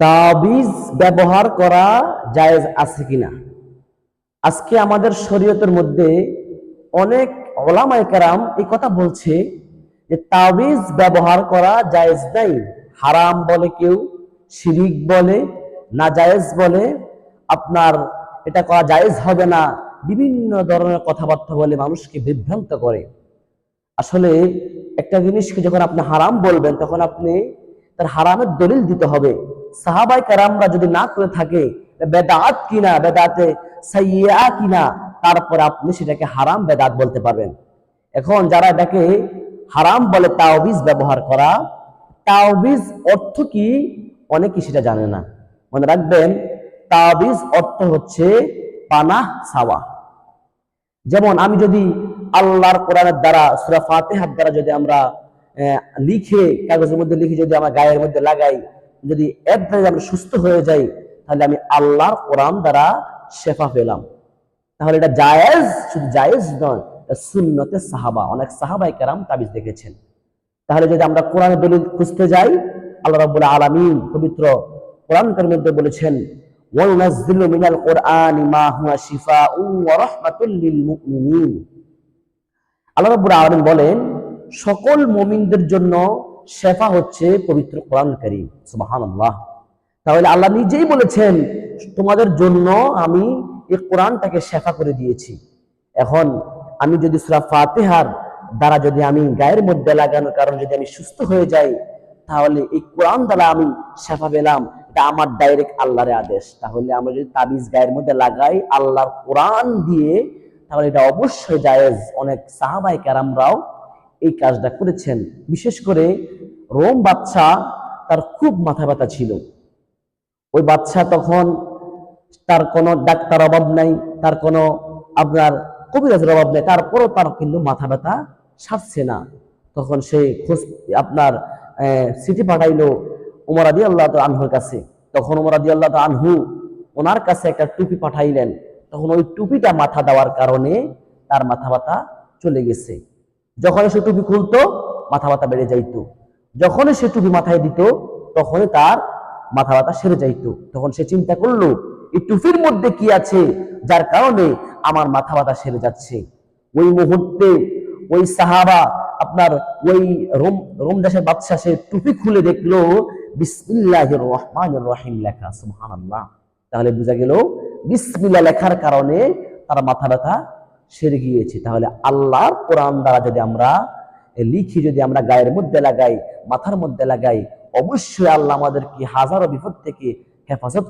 তাবিজ ব্যবহার করা জায়েজ আছে কিনা? আজকে আমাদের শরীয়তের মধ্যে অনেক ওলামায়ে কেরাম এই কথা বলছে যে তাবিজ ব্যবহার করা জায়েজ নাই। হারাম বলে কেউ, শিরিক বলে না জায়েজ বলে, আপনার এটা করা জায়েজ হবে না। বিভিন্ন ধরনের কথাবার্তা বলে মানুষকে বিভ্রান্ত করে। আসলে একটা জিনিসকে যখন আপনি হারাম বলবেন, তখন আপনি তার হারামের দলিল দিতে হবে। সাহাবাই কারামরা যদি না করে থাকে বেদাত কিনা, বেদাতে সাইয়া কিনা, তারপর আপনি সেটাকে হারাম বেদাত বলতে পারবেন। এখন যারা এটাকে হারাম বলে তাওবিজ ব্যবহার করা, তাওবিজ অর্থ কি? অনেকে সেটা জানে না। মনে রাখবেন, তাওবিজ অর্থ হচ্ছে পানাহ সাওয়া। যেমন আমি যদি আল্লাহর কোরআনের দ্বারা, সুরা ফাতেহার দ্বারা যদি আমরা লিখে, কাগজের মধ্যে লিখে যদি আমার গায়ের মধ্যে লাগাই যদি এর দ্বারা সুস্থ হয়ে যাই, তাহলে আমি আল্লাহর কোরআন দ্বারা শেফা পেলাম। তাহলে এটা জায়েজ? শুধু জায়েজ নয় সুন্নতে সাহাবা। অনেক সাহাবাই কেরাম তাবিজ দেখেছেন। তাহলে যদি আমরা কোরআন দলিল খুঁজতে যাই, আল্লাহ রাব্বুল আলামিন পবিত্র কোরআনের মধ্যে বলেছেন ওয়ানুনাজ্জিলু মিনাল কোরআনি মা হুয়া ওয়া রাহমাতুল লিল মুমিনিন। আল্লাহ রাব্বুল আলামিন বলেন, সকল মুমিনদের জন্য শেফা হচ্ছে পবিত্র কোরআন কারীম, সুবহানাল্লাহ। তাহলে আল্লাহ নিজেই বলেছেন, তোমাদের জন্য আমি এই কোরআনটাকে শেফা করে দিয়েছি। এখন আমি যদি সূরা ফাতিহার দ্বারা যদি আমি গায়ের মধ্যে লাগানোর কারণে যদি আমি সুস্থ হয়ে যাই, তাহলে এই কোরআন দ্বারা আমি শেফা পেলাম। এটা আমার ডাইরেক্ট আল্লাহর আদেশ। তাহলে আমরা যদি তাবিজ গায়ের মধ্যে লাগাই আল্লাহর কোরআন দিয়ে, তাহলে এটা অবশ্যই জায়েজ। অনেক সাহাবাই কারামরাও এই কাজটা করেছেন। বিশেষ করে রোম বাচ্চা তার খুব মাথা ব্যথা ছিল। ওই বাচ্চা তখন তার কোনো ডাক্তার অভাব নাই, তার কোনো আপনার কবিরাজের অভাব নেই, তারপরও তার কিন্তু মাথা ব্যথা সারছে না। তখন সে খোঁজ আপনার সিটি পাঠাইলো উমর আদি আল্লাহ আনহুর কাছে। তখন উমর আদি আল্লাহ আনহু ওনার কাছে একটা টুপি পাঠাইলেন। তখন ওই টুপিটা মাথা দেওয়ার কারণে তার মাথা ব্যথা চলে গেছে। যখন সে টুপি খুলতো, মাথা ব্যথা বেড়ে যাইতো। যখনই সে টুপি মাথায় দিত, তখনই তার মাথা ব্যথা সেরে যাইতো। তখন সে চিন্তা করল, এই টুপির মধ্যে কি আছে যার কারণে আমার মাথা ব্যথা সেরে যাচ্ছে? ওই মুহূর্তে ওই সাহাবা আপনার ওই রোম রোম দেশের বাদশা সে টুপি খুলে দেখল, বিসমিল্লাহির রহমানির রহিম লেখা, সুবহানাল্লাহ। তাহলে বোঝা গেল, বিসমিল্লাহ লেখার কারণে তার মাথা ব্যথা সেরে গিয়েছে। তাহলে আল্লাহর কোরআন দ্বারা যদি আমরা লিখি যদি আমরা গায়ের মধ্যে লাগাই, মাথার মধ্যে লাগাই, অবশ্যই আল্লাহ আমাদেরকে হাজারো বিপদ থেকে হেফাজত